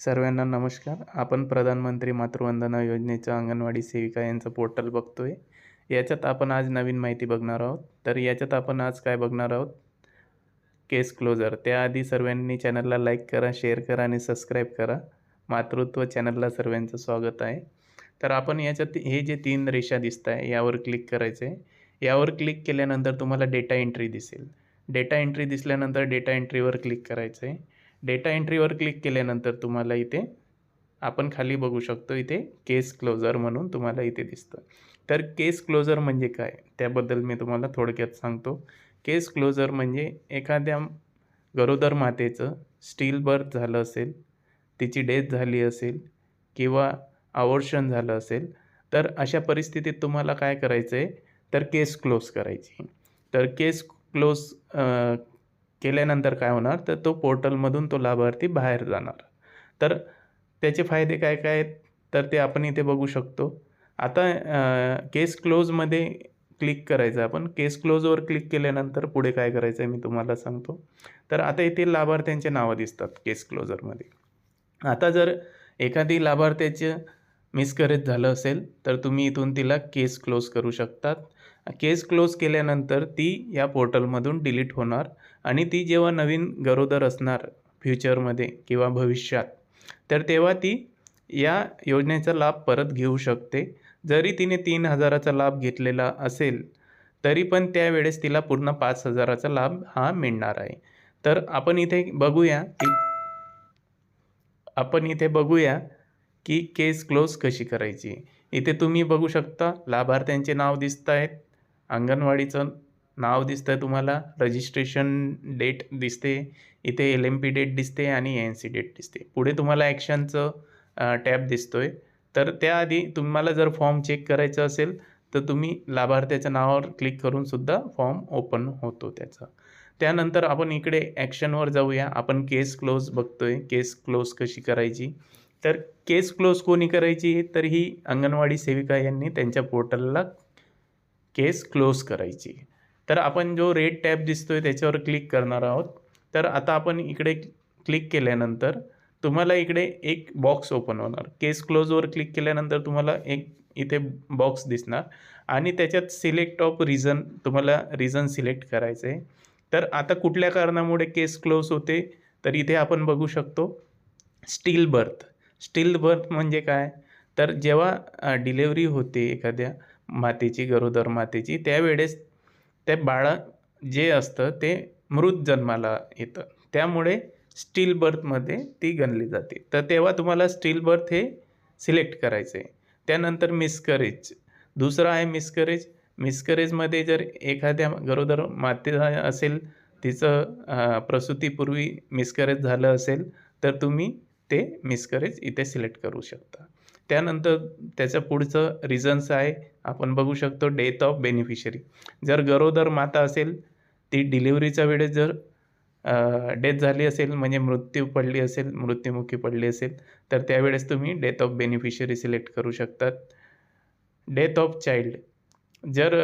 सर्वांना नमस्कार. आपण प्रधानमंत्री मातृवंदना योजनेच्या अंगणवाडी सेविका यांचं पोर्टल बघतोय. याच्यात आपण आज नवीन माहिती बघणार आहोत. तर याच्यात आपण आज काय बघणार आहोत? Case closure. त्याआधी सर्वांनी चॅनलला लाईक करा शेअर करा आणि सबस्क्राईब करा. मातृत्व चॅनलला सर्वांचं स्वागत आहे. तर आपण याच्यात हे जे तीन रेषा दिसत आहे यावर क्लिक करायचं आहे यावर क्लिक केल्यानंतर तुम्हाला डेटा एंट्री दिसेल. डेटा एंट्री दिसल्यानंतर डेटा एंट्रीवर क्लिक करायचं आहे डेटा एंट्रीवर क्लिक केल्यानंतर तुम्हाला इथे आपण खाली बघू शकतो इथे केस क्लोजर म्हणून तुम्हाला इथे दिसतं. तर केस क्लोजर म्हणजे काय? त्याबद्दल मी तुम्हाला थोडक्यात सांगतो. केस क्लोजर म्हणजे एखाद्या गरोदर मातेचं स्टील बर्थ झालं असेल तिची डेथ झाली असेल किंवा अवर्षण झालं असेल तर अशा परिस्थितीत तुम्हाला काय करायचं आहे तर केस क्लोज करायची. तर केस क्लोज केल्यानंतर काय होणार? तर तो पोर्टलमधून तो लाभार्थी बाहेर जाणार. तर त्याचे फायदे काय काय आहेत? तर ते आपण इथे बघू शकतो. आता केस क्लोजमध्ये क्लिक करायचं आपण. केस क्लोजवर क्लिक केल्यानंतर पुढे काय करायचं आहे मी तुम्हाला सांगतो. तर आता इथे लाभार्थ्यांचे नावं दिसतात केस क्लोजरमध्ये. आता जर एखादी लाभार्थ्याचं मिसकरेज झालं असेल तर तुम्ही इथून तिला केस क्लोज करू शकतात. केस क्लोज केल्यानंतर ती या पोर्टलमधून डिलीट होणार आणि ती जेव्हा नवीन गरोदर असणार फ्युचरमध्ये किंवा भविष्यात तर तेव्हा ती या योजनेचा लाभ परत घेऊ शकते. जरी तिने तीन हजाराचा लाभ घेतलेला असेल तरी पण त्यावेळेस तिला पूर्ण पाच हजाराचा लाभ हा मिळणार आहे. तर आपण इथे बघूया की आपण इथे बघूया की केस क्लोज कशी करायची. इथे तुम्ही बघू शकता लाभार्थ्यांचे नाव दिसत आहेत. अंगणवाडीचं नाव दिसतं आहे तुम्हाला. रजिस्ट्रेशन डेट दिसते. इथे एल एम पी डेट दिसते आणि एन सी डेट दिसते. पुढे तुम्हाला ॲक्शनचं टॅब दिसतो आहे तर त्याआधी तुम्हाला जर फॉर्म चेक करायचं असेल तर तुम्ही लाभार्थ्याच्या नावावर क्लिक करूनसुद्धा फॉर्म ओपन होतो त्याचा. त्यानंतर आपण इकडे ॲक्शनवर जाऊया. आपण केस क्लोज बघतो आहे केस क्लोज कशी करायची? तर केस क्लोज कोणी करायची? तर ही अंगणवाडी सेविका यांनी त्यांच्या पोर्टलला केस क्लोज करायची. तर आपण जो रेड टॅब दिसतोय त्याच्यावर क्लिक करणार आहोत. तर आता आपण इकडे क्लिक केल्यानंतर तुम्हाला इकडे एक बॉक्स ओपन होणार. केस क्लोजवर क्लिक केल्यानंतर तुम्हाला एक इथे बॉक्स दिसणार. आणि त्याच्यात सिलेक्ट ऑफ रिझन तुम्हाला रिझन सिलेक्ट करायचं आहे तर आता कुठल्या कारणामुळे केस क्लोज होते? तर इथे आपण बघू शकतो. Steel birth. स्टील बर्थ म्हणजे काय? तर जेव्हा डिलेवरी होते एखाद्या मातेची गरोदर मातेची त्यावेळेस त्या बाळा जे असतं ते मृत जन्माला येतं. त्यामुळे स्टील बर्थमध्ये ती गणली जाते. तर तेव्हा तुम्हाला स्टील बर्थ हे सिलेक्ट करायचं आहे त्यानंतर मिसकरेज. दुसरं आहे मिसकरेज. मिसकरेजमध्ये जर एखाद्या गरोदर माते असेल तिचं प्रसूतीपूर्वी मिसकरेज झालं असेल तर तुम्ही ते मिसकरेज इथे सिलेक्ट करू शकता. त्यानंतर त्याचं पुढचं रिझन्स आहे आपण बघू शकतो डेथ ऑफ बेनिफिशरी जर गरोदर माता असेल ती डिलिव्हरीच्या वेळेस जर डेथ झाली असेल म्हणजे मृत्यू पडली असेल मृत्युमुखी पडली असेल तर त्यावेळेस तुम्ही डेथ ऑफ बेनिफिशरी सिलेक्ट करू शकतात. डेथ ऑफ चाइल्ड जर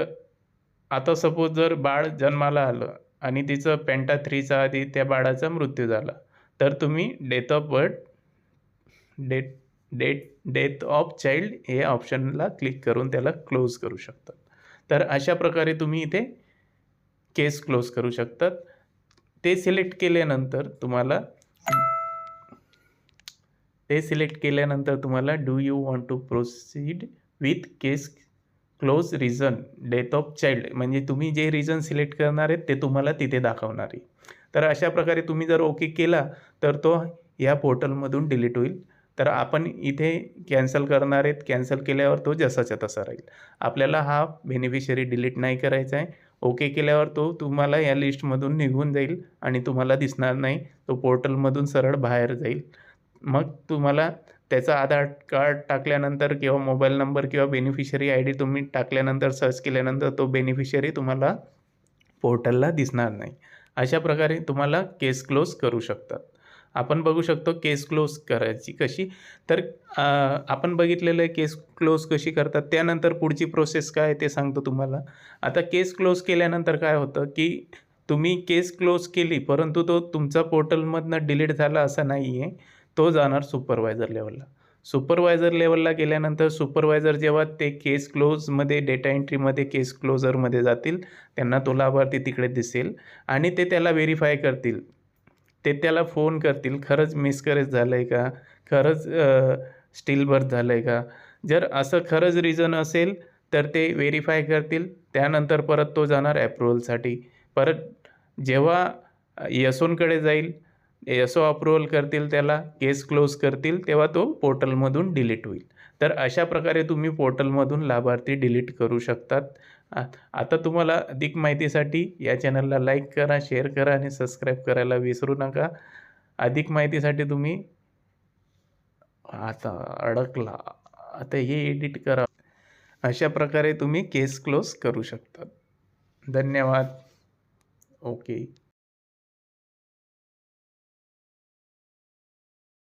आता सपोज जर बाळ जन्माला आलं आणि तिचं पेंटा थ्रीचा आधी त्या बाळाचा मृत्यू झाला तर तुम्ही death of birth date date death of child हे ऑप्शनला क्लिक करून त्याला क्लोज करू शकतात. तर अशा प्रकारे तुम्ही इथे केस क्लोज करू शकतात. ते सिलेक्ट केल्यानंतर तुम्हाला ते सिलेक्ट केल्यानंतर तुम्हाला do you want to proceed with case close reason death of child. म्हणजे तुम्ही जे रिझन सिलेक्ट करणार आहेत ते तुम्हाला तिथे दाखवणार आहे. तर अशा प्रकारे तुम्ही जर ओके केला तर तो ह्या पोर्टलमधून डिलीट होईल. तर आपण इथे कॅन्सल करणार आहेत. कॅन्सल केल्यावर तो जसाच्या तसा राहील. आपल्याला हा बेनिफिशरी डिलीट नाही करायचा आहे. ओके केल्यावर तो तुम्हाला या लिस्टमधून निघून जाईल आणि तुम्हाला दिसणार नाही. तो पोर्टलमधून सरळ बाहेर जाईल. मग तुम्हाला त्याचा आधार कार्ड टाकल्यानंतर किंवा मोबाईल नंबर किंवा बेनिफिशरी आय डी तुम्ही टाकल्यानंतर सर्च केल्यानंतर तो बेनिफिशरी तुम्हाला पोर्टलला दिसणार नाही. अशा प्रकारे तुम्हाला केस क्लोज करू शकतात. आपण बघू शकतो केस क्लोज करायची कशी. तर आपण बघितलेलं आहे केस क्लोज कशी करतात त्यानंतर पुढची प्रोसेस काय ते सांगतो तुम्हाला. आता केस क्लोज केल्यानंतर काय होतं की तुम्ही केस क्लोज केली परंतु तो तुमचा पोर्टलमधनं डिलीट झाला असं नाही आहे तो जाणार सुपरवायझर लेवलला सुपरवायझर लेवलला गेल्यानंतर सुपरवायझर जेव्हा ते केस क्लोजमध्ये डेटा एंट्रीमध्ये केस क्लोजरमध्ये जातील त्यांना तो लाभार्थी तिकडे दिसेल आणि ते त्याला व्हेरीफाय करतील. ते त्याला फोन करतील खरंच मिसकरेज झालं आहे का? खरंच स्टील बर्थ झालं आहे का? जर असं खरंच रिझन असेल तर ते व्हेरीफाय करतील. त्यानंतर परत तो जाणार ॲप्रुव्हलसाठी परत जेव्हा यसोनकडे जाईल यसो अप्रुव्हल करतील त्याला केस क्लोज करतील तेव्हा तो पोर्टलमधून डिलीट होईल. तर अशा प्रकारे तुम्ही पोर्टलमधून लाभार्थी डिलीट करू शकतात. आता तुम्हाला अधिक माहितीसाठी या चॅनलला लाईक करा शेअर करा आणि सबस्क्राईब करायला विसरू नका. अधिक माहितीसाठी तुम्ही आता अडकला. आता हे एडिट करा. अशा प्रकारे तुम्ही केस क्लोज करू शकता. धन्यवाद. ओके